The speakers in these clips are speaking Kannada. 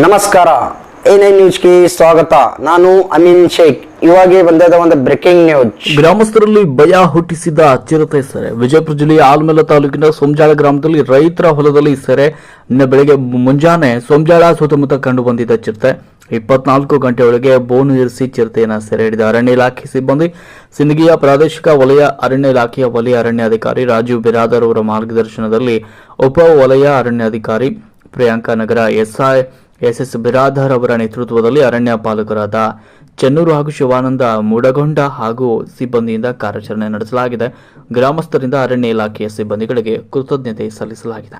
ನಮಸ್ಕಾರ. ಎ ನೈನ್ ನ್ಯೂಸ್ಗೆ ಸ್ವಾಗತ. ನಾನು ಅಮೀನ್ ಶೇಖ್. ಇವಾಗೆ ಬಂದಿದ ಒಂದು ಬ್ರೇಕಿಂಗ್ ನ್ಯೂಸ್. ಗ್ರಾಮಸ್ಥರಲ್ಲಿ ಭಯ ಹುಟ್ಟಿಸಿದ ಚಿರತೆ ಸೆರೆ ವಿಜಯಪುರ ಜಿಲ್ಲೆಯ ಆಲ್ಮೇಲ ತಾಲೂಕಿನ ಸೋಮಜಾಳ ಗ್ರಾಮದಲ್ಲಿ ರೈತರ ಹೊಲದಲ್ಲಿ ಸೆರೆ ನಿನ್ನೆ ಬೆಳಗ್ಗೆ ಮುಂಜಾನೆ ಸೋಮಜಾಳ ಸುತ್ತಮುತ್ತ ಕಂಡು ಬಂದಿದ್ದ ಚಿರತೆ. ಇಪ್ಪತ್ನಾಲ್ಕು ಗಂಟೆ ಒಳಗೆ ಬೋನು ಇರಿಸಿ ಚಿರತೆಯನ್ನು ಸೆರೆ ಹಿಡಿದ ಅರಣ್ಯ ಇಲಾಖೆ ಸಿಬ್ಬಂದಿ. ಸಿಂದಗಿಯ ಪ್ರಾದೇಶಿಕ ವಲಯ ಅರಣ್ಯ ಇಲಾಖೆಯ ವಲಯ ಅರಣ್ಯಾಧಿಕಾರಿ ರಾಜೀವ್ ಬಿರಾದರ್ ಅವರ ಮಾರ್ಗದರ್ಶನದಲ್ಲಿ ಉಪ ವಲಯ ಅರಣ್ಯಾಧಿಕಾರಿ ಪ್ರಿಯಾಂಕಾ ನಗರ, ಎಸ್ಐ ಎಸ್ಎಸ್ ಬಿರಾದರ್ ಅವರ ನೇತೃತ್ವದಲ್ಲಿ ಅರಣ್ಯ ಪಾಲಕರಾದ ಚೆನ್ನೂರು ಹಾಗೂ ಶಿವಾನಂದ ಮುಡಗೊಂಡ ಹಾಗೂ ಸಿಬ್ಬಂದಿಯಿಂದ ಕಾರ್ಯಾಚರಣೆ ನಡೆಸಲಾಗಿದೆ. ಗ್ರಾಮಸ್ಥರಿಂದ ಅರಣ್ಯ ಇಲಾಖೆಯ ಸಿಬ್ಬಂದಿಗಳಿಗೆ ಕೃತಜ್ಞತೆ ಸಲ್ಲಿಸಲಾಗಿದೆ.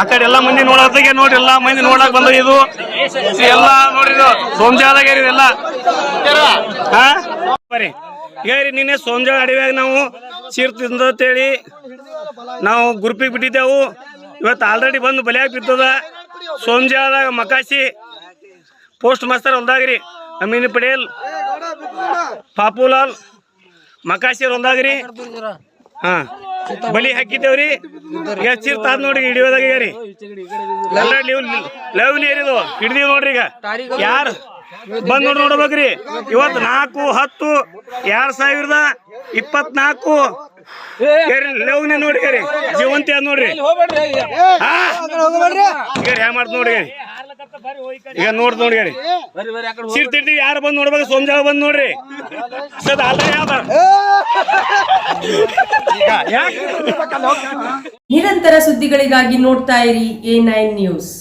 ಆ ಎಲ್ಲಾ ಮಂದಿ ನೋಡತ್ತಾಗೆ ಮಂದಿ ನೋಡಕ್ ಇದು. ನೋಡ್ರಿ ಹಾ ಬರೀ ನಿನ್ನೆ ನಾವು ಸೀರ್ ಅಂತೇಳಿ ನಾವು ಗ್ರೂಪಿಗೆ ಬಿಟ್ಟಿದ್ದೆವು. ಇವತ್ತು ಆಲ್ರೆಡಿ ಬಂದು ಬಲಿಯಾಗಿ ಬಿದ್ದದ ಸೋಮಜಾದ ಮಕಾಸಿ ಪೋಸ್ಟ್ ಮಾಸ್ತರ್ ಒಂದಾಗ್ರಿ. ಅಮೀನ್ ಪಟೇಲ್, ಪಾಪುಲಾಲ್ ಮಕಾಸಿ ಒಂದಾಗ್ರಿ. ಹಾ, ಬಲಿ ಹಾಕಿದ್ದೇವ್ರಿ. ಎಷ್ಟು ಇರ್ತಾದ ನೋಡಿ ಹಿಡಿಯೋದಾಗ ರೀ ಲವ್ ನೀರಿದು ಹಿಡಿದೀವಿ ನೋಡ್ರಿ ಈಗ. ಯಾರು ಬಂದ್ ನೋಡಿ ನೋಡ್ಬೇಕ್ರಿ. ಇವತ್ತು ನಾಲ್ಕು ಹತ್ತು ಎರಡ್ ಸಾವಿರದ ಇಪ್ಪತ್ನಾಲ್ಕು. ಲವ್ನಿ ನೋಡಿ ಜೀವಂತ ಜೀವಂತಿ ಅದ್ ನೋಡ್ರಿ. ಹಾ? ಈಗ ಹ್ಯಾಂಗ ಮಾಡ್ತ ನೋಡ್ರಿ. ಈಗ ನೋಡ್ ನೋಡಿ ರೀ ಸೀಟ್ ತಿರ್ತೀವಿ ಯಾರು ಬಂದ್ ನೋಡ್ಬೇಕು? ಸೋಮಜಾಗ ಬಂದ್ ನೋಡ್ರಿ. ಸದ ನಿರಂತರ ಸುದ್ದಿಗಳಿಗಾಗಿ ನೋಡ್ತಾ ಇರಿ ಎ ನೈನ್ ನ್ಯೂಸ್.